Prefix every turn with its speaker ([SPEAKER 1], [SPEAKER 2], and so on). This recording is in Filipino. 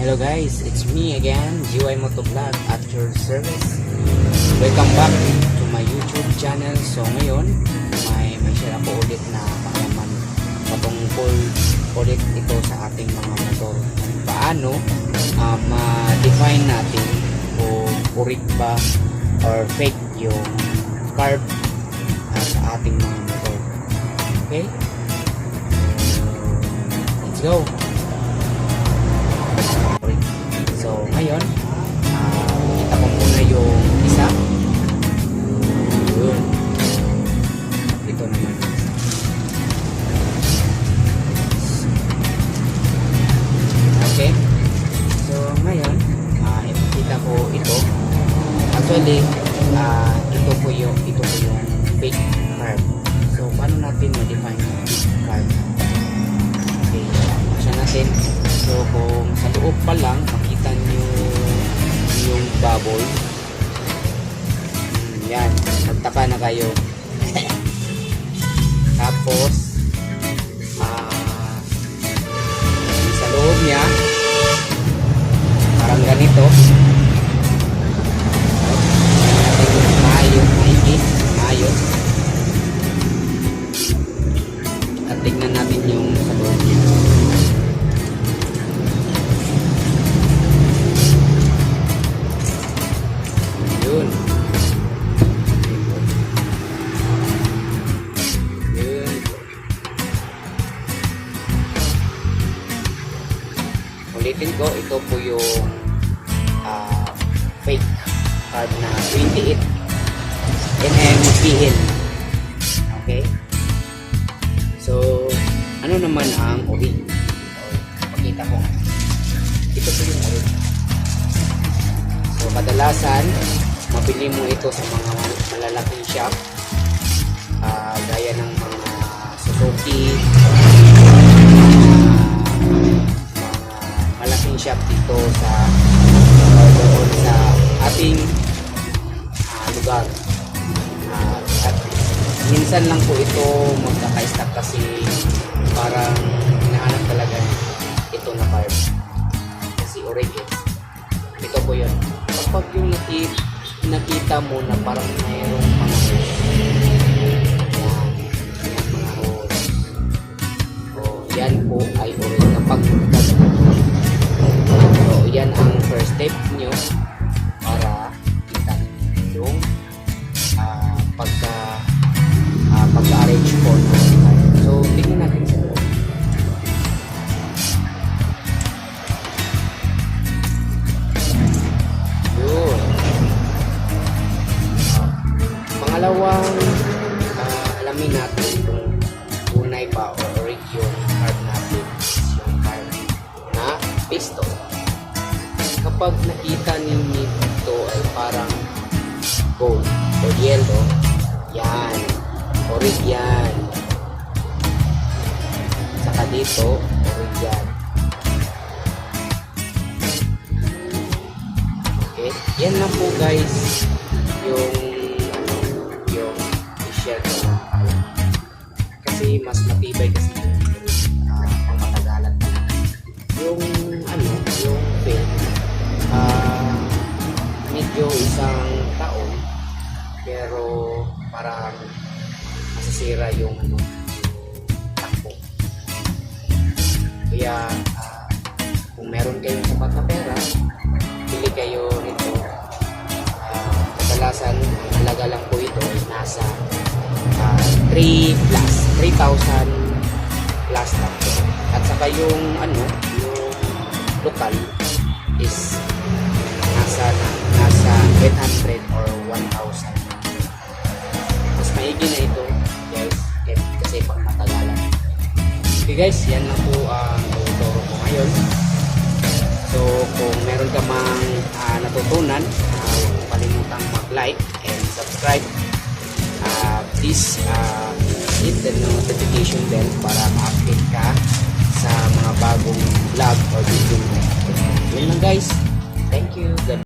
[SPEAKER 1] Hello guys, it's me again, GY Motovlog at your service. Welcome back to my YouTube channel. So ngayon, may may share ako ulit na kaalaman patungkol ulit ito sa ating mga motor. Paano ah, ma-define natin kung correct ba or fake yung carb ah, sa ating mga motor. Okay? Let's go! Ngayon, ah, kita ko muna yung isa. Yun. Ito naman. Okay. So, ngayon, ah, ipakita ko ito. Actually, ah, ito po yung, ito po yung fake yung bubble. Hmm, yan, magtaka na kayo. Tapos, Ulitin ko, ito po yung ah, fake card na 28 mm PL. Okay? So, ano naman ang orig? Pakita ko. Ito po yung orig. So, kadalasan, mabili mo ito sa mga malalaking shop. Ah, gaya ng mga Suzuki, shop dito sa or doon sa ating ah, lugar. Ah, at minsan lang po ito magkaka-stock kasi parang hinahanap talaga ito na carb. Kasi origin ito po yun. Kapag yung nakita, nakita mo na parang mayroong mga. Yan. Po ay orin. Kapag yan ang first step nyo para kita yung ah, pagka ah, pagka-arrange po ng So, tingnan natin sa loob. Yun. Pangalawang ah, alamin natin kung tunay ba o original yung card natin is yung card na piston. Kapag nakita ninyo ito ay parang gold o yellow, yan. Orig yan. Saka dito, orig yan. Okay? Yan lang po guys yung yung i-share ko. Kasi mas matibay kasi medyo isang taon pero parang masisira yung ano yung takbo. Kaya ah, kung meron kayong sapat na pera, bili kayo nito. Ah, kadalasan, ang halaga lang po ito ay nasa ah, 3 plus, 3,000 plus lang. At saka yung ano, yung lokal is nasa nasa 800 or 1,000. Mas maigi na ito, guys, kasi- pang matagalan. Okay guys, yan lang po ang tuturo ko ngayon. So, kung meron ka mang ah, natutunan, uh, huwag kalimutang mag-like and subscribe. Ah, please ah, hit the notification bell para ma-update ka sa mga bagong vlog or video. Yun lang guys. Thank you.